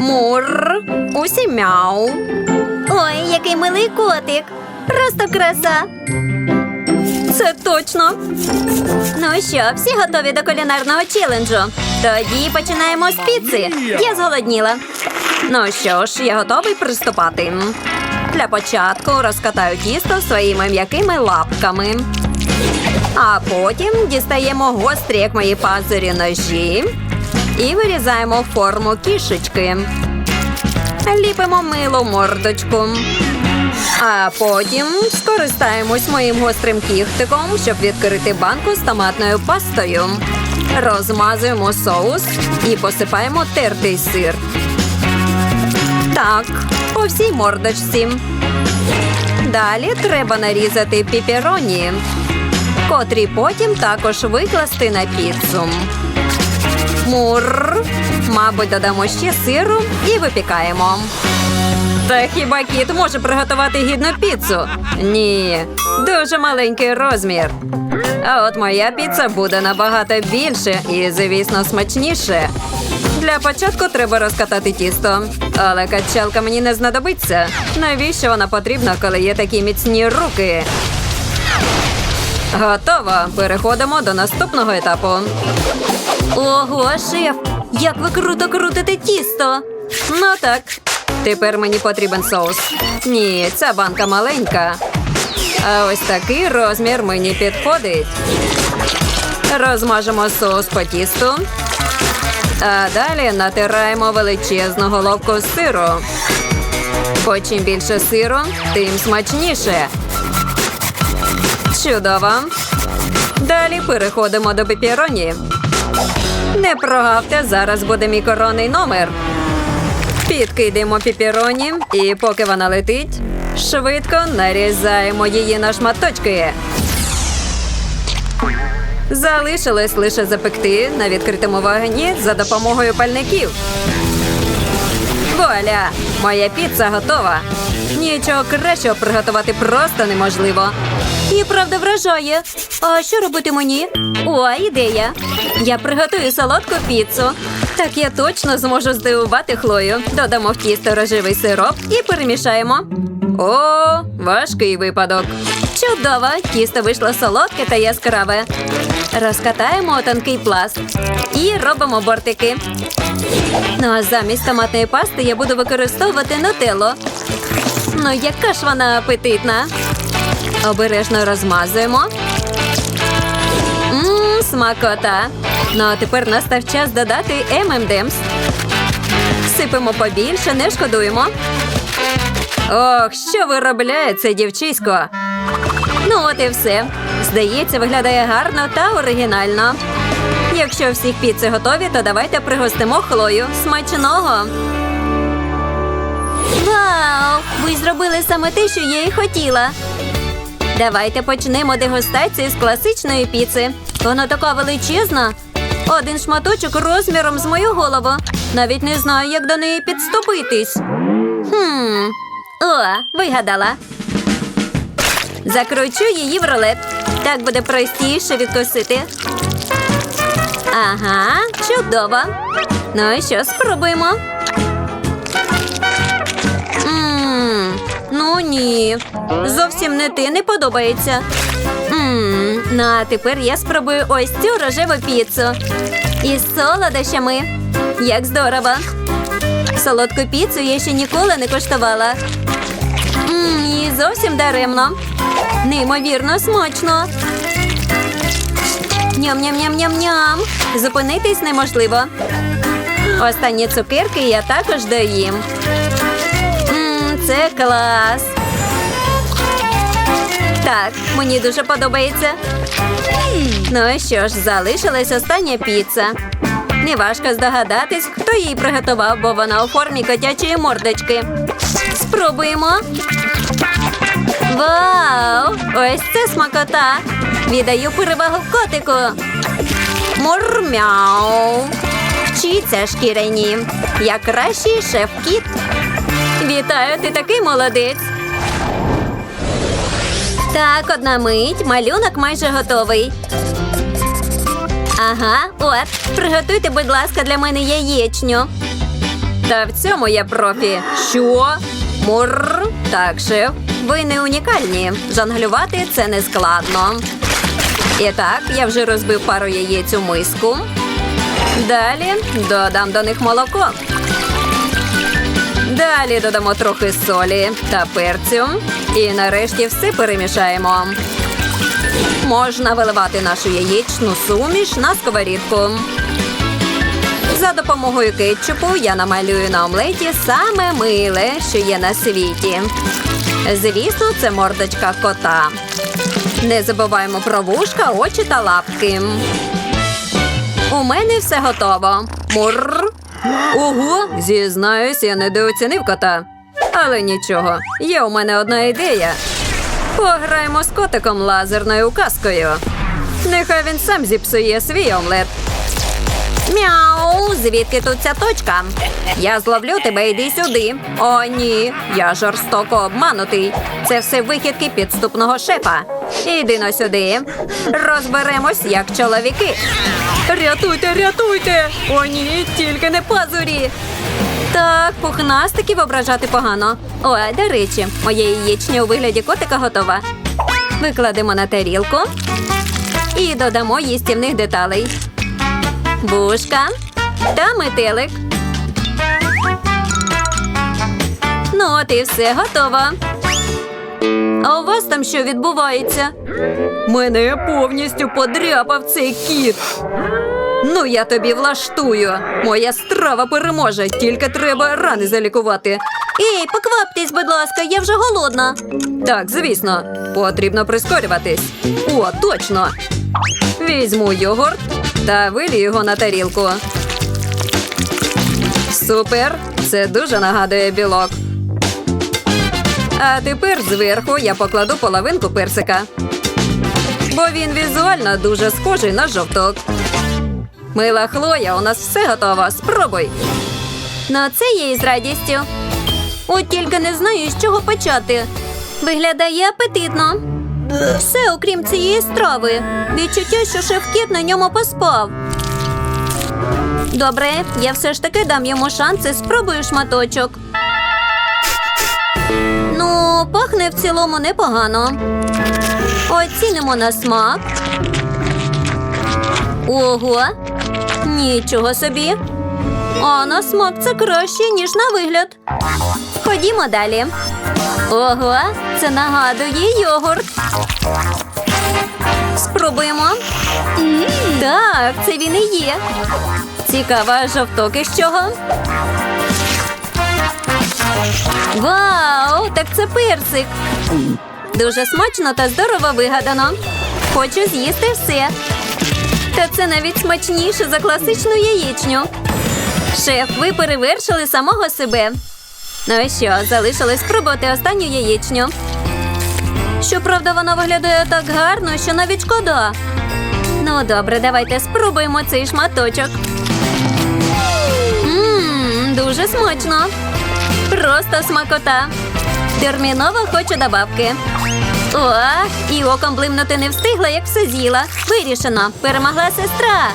Мур. Усі мяу. Ой, який милий котик. Просто краса. Це точно. Ну що, всі готові до кулінарного челенджу? Тоді починаємо з піци. Я зголодніла. Ну що ж, я готовий приступати. Для початку розкатаю тісто своїми м'якими лапками. А потім дістаємо гострі, як мої пазурі, ножі і вирізаємо форму кішечки. Ліпимо милу мордочку. А потім скористаємось моїм гострим кіхтиком, щоб відкрити банку з томатною пастою. Розмазуємо соус і посипаємо тертий сир. Так, по всій мордочці. Далі треба нарізати піпероні, котрі потім також викласти на піцу. Мур. Мабуть, додамо ще сиру і випікаємо. Та хіба кіт може приготувати гідну піцу? Ні, дуже маленький розмір. А от моя піца буде набагато більше і, звісно, смачніше. Для початку треба розкатати тісто, але качалка мені не знадобиться. Навіщо вона потрібна, коли є такі міцні руки? Готово. Переходимо до наступного етапу. Ого, шеф, як ви круто крутите тісто. Ну так. Тепер мені потрібен соус. Ні, ця банка маленька. А ось такий розмір мені підходить. Розмажемо соус по тісту. А далі натираємо величезну головку сиру. Бо чим більше сиру, тим смачніше. Чудово. Далі переходимо до пепіроні. Не прогавте, зараз буде мій коронний номер. Підкидаємо пепіроні, і поки вона летить, швидко нарізаємо її на шматочки. Залишилось лише запекти на відкритому вогні за допомогою пальників. Вуаля! Моя піца готова. Нічого кращого приготувати просто неможливо. І правда вражає. А що робити мені? О, ідея. Я приготую солодку піцу. Так я точно зможу здивувати Хлою. Додамо в тісто рожевий сироп і перемішаємо. О, важкий випадок. Чудово! Тісто вийшло солодке та яскраве. Розкатаємо тонкий пласт і робимо бортики. Ну а замість томатної пасти я буду використовувати нутеллу. Ну, яка ж вона апетитна. Обережно розмазуємо. Мм, смакота. Ну а тепер настав час додати M&M's. Сипемо побільше, не шкодуємо. Ох, що виробляє це дівчисько. Ну, от і все. Здається, виглядає гарно та оригінально. Якщо всіх піци готові, то давайте пригостимо хлою. Смачного! Вау! Ви зробили саме те, що я і хотіла. Давайте почнемо дегустацію з класичної піци. Вона така величезна. Один шматочок розміром з мою голову. Навіть не знаю, як до неї підступитись. Хм. О, вигадала. Закручу її в рулет. Так буде простіше відкусити. Ага, чудово. Ну і що, спробуємо. Ну ні. Зовсім не ти не подобається. Мм, ну а тепер я спробую ось цю рожеву піцу. Із солодощами. Як здорово. Солодку піцу я ще ніколи не коштувала. Мм, і зовсім даремно. Неймовірно смачно. Ням-ням-ням-ням-ням. Зупинитись неможливо. Останні цукерки я також доїм. Це клас. Так, мені дуже подобається. Ну що ж, залишилась остання піца. Неважко здогадатись, хто її приготував, бо вона у формі котячої мордочки. Спробуємо. Вау! Ось це смакота! Віддаю перевагу котику. Мурмяу. Вчіться, шкіряні. Я кращий шеф-кіт. Вітаю, ти такий молодець. Так, одна мить, малюнок майже готовий. Ага, от. Приготуйте, будь ласка, для мене яєчню. Та в цьому я профі. Що? Мур. Так, шеф. Ви не унікальні. Жонглювати це не складно. І так, я вже розбив пару яєць у миску. Далі додам до них молоко. Далі додамо трохи солі та перцю. І нарешті все перемішаємо. Можна виливати нашу яєчну суміш на сковорідку. За допомогою кетчупу я намалюю на омлеті саме миле, що є на світі. Звісно, це мордочка кота. Не забуваємо про вушка, очі та лапки. У мене все готово. Мур. Ого, зізнаюсь, я недооцінив кота. Але нічого, є у мене одна ідея. Пограємо з котиком лазерною указкою. Нехай він сам зіпсує свій омлет. Мяу, звідки тут ця точка? Я зловлю тебе, йди сюди. О, ні, я жорстоко обманутий. Це все вихідки підступного шефа. Іди но сюди. Розберемось, як чоловіки. Рятуйте, рятуйте! О, ні, тільки не пазурі. Так, пухнастиків ображати погано. Ой, до речі, моя яєчня у вигляді котика готова. Викладемо на тарілку і додамо їстівних деталей. Бушка та метелик. Ну, от і все готово. А у вас там що відбувається? Мене повністю подряпав цей кіт. Ну, я тобі влаштую. Моя страва переможе, тільки треба рани залікувати. Ей, покваптесь, будь ласка, я вже голодна. Так, звісно, потрібно прискорюватись. О, точно. Візьму йогурт та вилію його на тарілку. Супер! Це дуже нагадує білок. А тепер зверху я покладу половинку персика. Бо він візуально дуже схожий на жовток. Мила Хлоя, у нас все готово. Спробуй. Ну, це я із радістю. От тільки не знаю, з чого почати. Виглядає апетитно. Все, окрім цієї страви. Відчуття, що шеф-кіт на ньому поспав. Добре, я все ж таки дам йому шанс і спробую шматочок. Ну, пахне в цілому непогано. Оцінимо на смак. Ого, нічого собі. А на смак це краще, ніж на вигляд. Ходімо далі. Ого, це нагадує йогурт. Спробуємо. Так, це він і є. Цікаво, а жовток із чого? Вау, так це персик. Дуже смачно та здорово вигадано. Хочу з'їсти все. Та це навіть смачніше за класичну яєчню. Шеф, ви перевершили самого себе. Ну і що, залишилось спробувати останню яєчню. Щоправда, вона виглядає так гарно, що навіть шкода. Ну, добре, давайте спробуємо цей шматочок. Ммм, дуже смачно. Просто смакота. Терміново хочу добавки. О, і оком блимнути не встигла, як все з'їла. Вирішено. Перемогла сестра.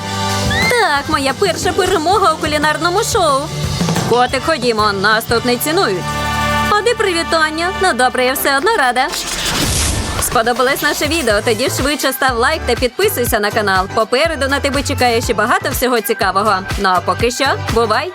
Так, моя перша перемога у кулінарному шоу. Котик, ходімо, нас тут не цінують. Де привітання? Ну добре, я все одно рада. Сподобалось наше відео? Тоді швидше став лайк та підписуйся на канал. Попереду на тебе чекає ще багато всього цікавого. Ну а поки що, бувай!